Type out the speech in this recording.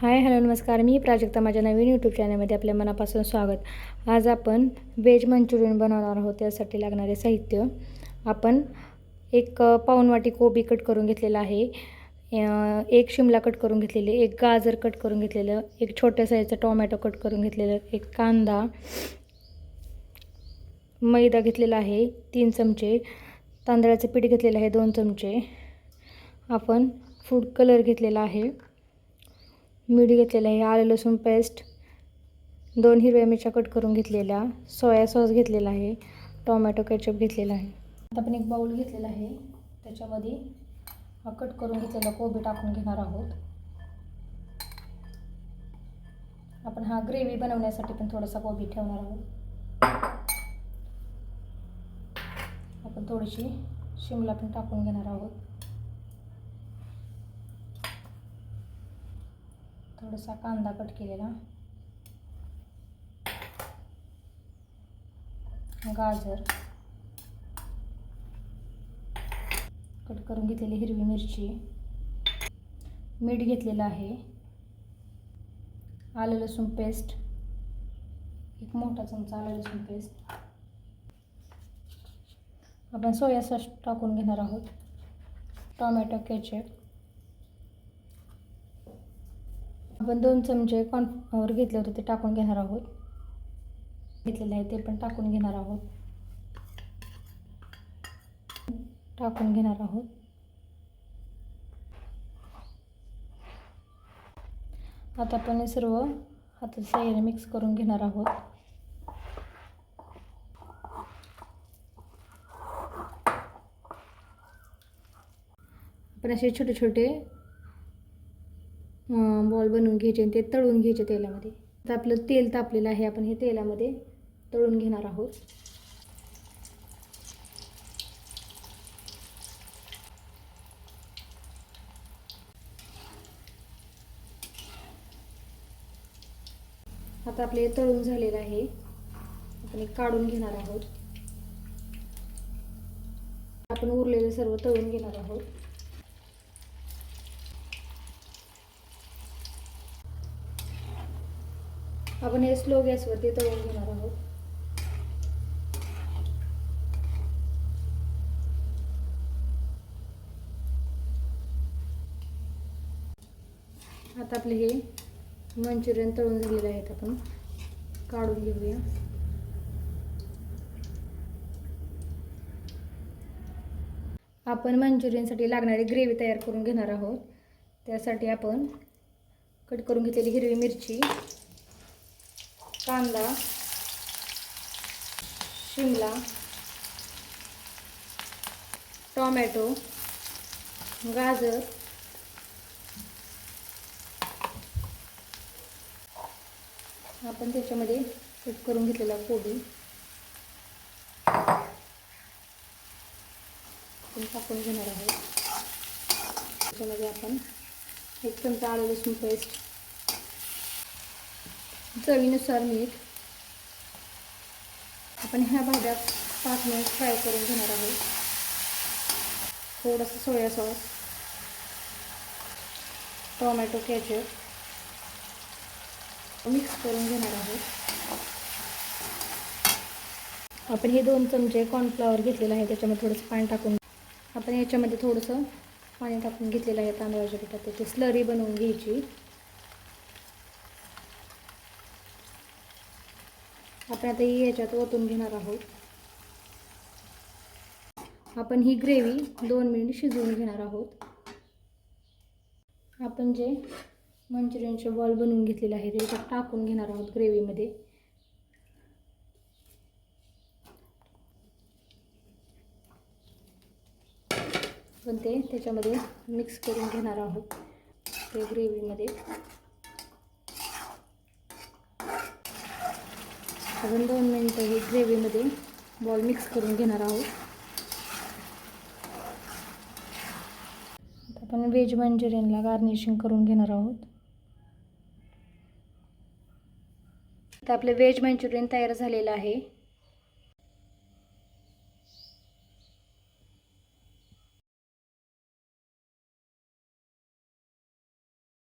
Hi hello नमस्कार. मी प्राजक्ता माझ्या नवीन YouTube चॅनलमध्ये आपल्या मनापासून स्वागत. आज आपण व्हेज मंचुरियन बनवणार आहोत त्यासाठी लागणारे साहित्य. आपण एक अ, वाटी कोबी कट करून घेतलेला आहे. एक शिमला कट करून घेतलेली एक गाजर कट करून घेतलेलं एक छोट्या साईजचं टोमॅटो कट करून घेतलेलं एक कांदा मैदा घेतलेला आहे तीन चमचे. तांदळाचं पीठ घेतलेलं आहे दोन चमचे. आपण फूड कलर घेतलेला आहे. मीठ घेतलेलं आहे आलं लसूण पेस्ट दोन हिरव्या मिरच्या कट करून घेतलेल्या. सोया सॉस घेतलेला आहे. टोमॅटो केचप घेतलेला आहे. आता आपण एक बाऊल घेतलेला आहे. त्याच्यामध्ये हा कट करून घेतलेला कोबी टाकून घेणार आहोत. आपण हा ग्रेव्ही बनवण्यासाठी पण थोडासा कोबी ठेवणार आहोत. आपण थोडीशी शिमला पण टाकून घेणार आहोत. थोडासा कांदा कट केलेला. गाजर. कट करून घेतलेली हिरवी मिरची. मीठ घेतलेलं आहे. आलं लसूण पेस्ट. एक मोठा चमचा आलं लसूण पेस्ट. आपण सोया सॉस टाकून घेणार आहोत. Tomato ketchup. आपण दोन चमचे कॉर्नफ्लॉवर घेतले होते ते टाकून घेणार आहोत. घेतलेले आहे ते पण टाकून घेणार आहोत. टाकून घेणार आहोत. आता आपण हे सर्व हाताच्या साह्याने मिक्स करून घेणार आहोत. आपण असे छोटे छोटे बॉल बनवून घ्यायचे आणि ते तळून घ्यायचे तेलामध्ये. आता आपलं तेल तापलेलं आहे आपण हे तेलामध्ये तळून घेणार आहोत. आता आपले हे तळून झालेलं आहे. आपण काढून घेणार आहोत. आपण उरलेलं सर्व तळून घेणार आहोत. आपण हे स्लो गॅसवरती तळून घेणार आहोत. आता आपले हे मंचुरियन तळून झालेले आहेत आपण. काढून घेऊया. आपण मंचुरियनसाठी लागणारी ग्रेव्ही तयार करून घेणार आहोत. त्यासाठी आपण कट करून घेतलेली हिरवी मिरची कांदा शिमला टोमॅटो गाजर आपण त्याच्यामध्ये कट करून घेतलेला कोबी. टाकून घेणार आहोत. त्याच्यामध्ये आपण एक चमचा आलं लसूण पेस्ट चवीनुसार मीठ. आपण ह्या भाज्या पाच मिनिट फ्राय करून घेणार आहोत. थोडंसं soya sauce tomato ketchup mix करून घेणार आहोत. आपण हे दोन चमचे कॉर्नफ्लॉवर घेतलेलं आहे त्याच्यामध्ये थोडंसं पाणी टाकून आपण याच्यामध्ये थोडंसं पाणी टाकून घेतलेलं आहे तांदळाच्या पिठात. त्याची स्लरी बनवून घ्यायची. आपण आता ही याच्यात ओतून घेणार आहोत. आपण ही ग्रेव्ही दोन मिनिट शिजवून घेणार आहोत. आपण जे मंचुरियनचे बॉल बनवून घेतलेले आहे ते टाकून घेणार आहोत ग्रेव्हीमध्ये. पण ते त्याच्यामध्ये मिक्स करून घेणार आहोत ते ग्रेव्हीमध्ये. अजून दोन मिनटं ही ग्रेव्हीमध्ये बॉल मिक्स करून घेणार आहोत. आपण व्हेज मंचुरियनला गार्निशिंग करून घेणार आहोत. आता आपलं व्हेज मंचुरियन तयार झालेलं आहे.